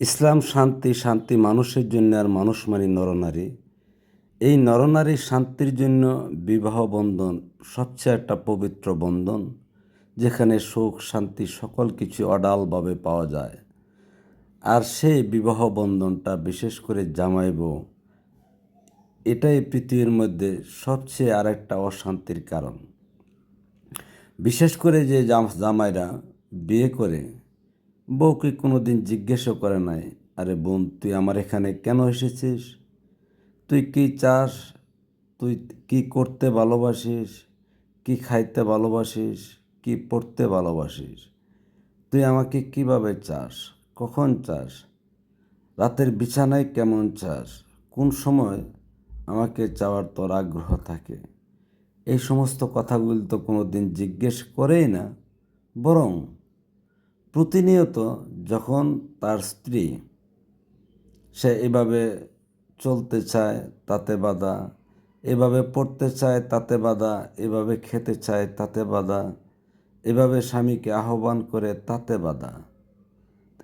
ইসলাম শান্তি শান্তি মানুষের জন্য আর মানুষ মানে নরনারী। এই নরনারী শান্তির জন্য বিবাহ বন্ধন সবচেয়ে একটা পবিত্র বন্ধন, যেখানে সুখ, শান্তি সকল কিছু অডালভাবে পাওয়া যায়। আর সেই বিবাহ বন্ধনটা বিশেষ করে জামাইব, এটাই পৃথিবীর মধ্যে সবচেয়ে আরেকটা অশান্তির কারণ। বিশেষ করে যে জামাইরা বিয়ে করে বউকে কোনো দিন জিজ্ঞেসও করে নাই, আরে বোন, তুই আমার এখানে কেন এসেছিস? তুই কি চাস? তুই কি করতে ভালোবাসিস? কি খাইতে ভালোবাসিস? কি পড়তে ভালোবাসিস? তুই আমাকে কীভাবে চাস? কখন চাস? রাতের বিছানায় কেমন চাস? কোন সময় আমাকে চাওয়ার তোর আগ্রহ থাকে? এই সমস্ত কথাগুলি তো কোনো দিন জিজ্ঞেস করেই না, বরং প্রতিনিয়ত যখন তার স্ত্রী সে এভাবে চলতে চায়, তাতে বাধা, এভাবে পড়তে চায়, তাতে বাধা, এভাবে খেতে চায়, তাতে বাধা, এভাবে স্বামীকে আহ্বান করে, তাতে বাধা।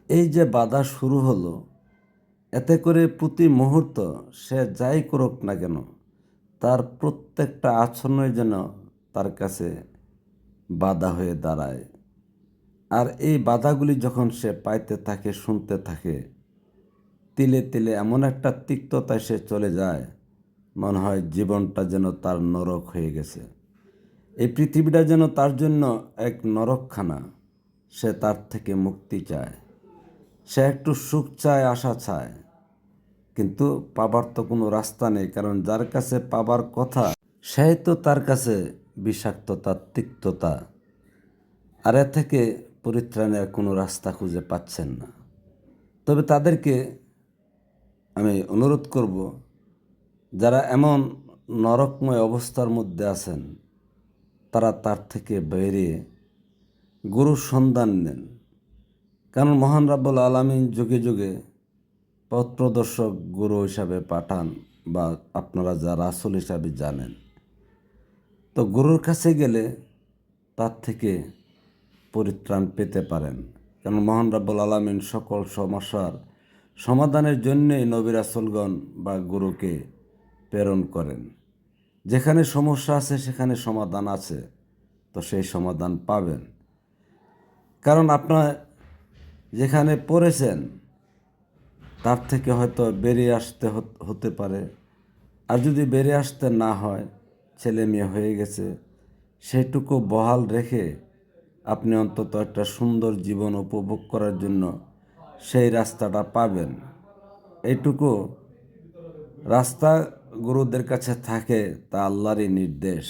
এই যে বাধা শুরু হলো, এতে করে প্রতি মুহূর্ত সে যাই করুক না কেন, তার প্রত্যেকটা আচরণের যেন তার কাছে বাধা হয়ে দাঁড়ায়। আর এই বাধাগুলি যখন সে পাইতে থাকে, শুনতে থাকে, তিলে তিলে এমন একটা তিক্ততায় সে চলে যায়, মনে হয় জীবনটা যেন তার নরক হয়ে গেছে। এই পৃথিবীটা যেন তার জন্য এক নরকখানা, সে তার থেকে মুক্তি চায়। সে একটু সুখ চায়, আশা চায়, কিন্তু পাবার তো কোনো রাস্তা নেই, কারণ যার কাছে পাবার কথা, সেই তো তার কাছে বিষাক্ততা, তিক্ততা। আর এ থেকে পরিত্রাণের কোনো রাস্তা খুঁজে পাচ্ছেন না। তবে তাদেরকে আমি অনুরোধ করব, যারা এমন নরকময় অবস্থার মধ্যে আছেন, তারা তার থেকে বেরিয়ে গুরুর সন্ধান নেন। কারণ মহান রাব্বুল আলমিন যুগে যুগে পথ প্রদর্শক গুরু হিসাবে পাঠান বা আপনারা যা রাসুল হিসাবে জানেন। তো গুরুর কাছে গেলে তার থেকে পরিত্রাণ পেতে পারেন। কারণ মহান রাব্বুল আলমিন সকল সমস্যার সমাধানের জন্যেই নবী রাসুলগণ বা গুরুকে প্রেরণ করেন। যেখানে সমস্যা আছে, সেখানে সমাধান আছে, তো সেই সমাধান পাবেন। কারণ আপনার যেখানে পড়েছেন, তার থেকে হয়তো বেরিয়ে আসতে হতে পারে। আর যদি বেরিয়ে আসতে না হয়, ছেলে মেয়ে হয়ে গেছে, সেটুকু বহাল রেখে আপনি অন্তত একটা সুন্দর জীবন উপভোগ করার জন্য সেই রাস্তাটা পাবেন। এইটুকু রাস্তা গুরুদের কাছে থাকে তা আল্লাহরই নির্দেশ।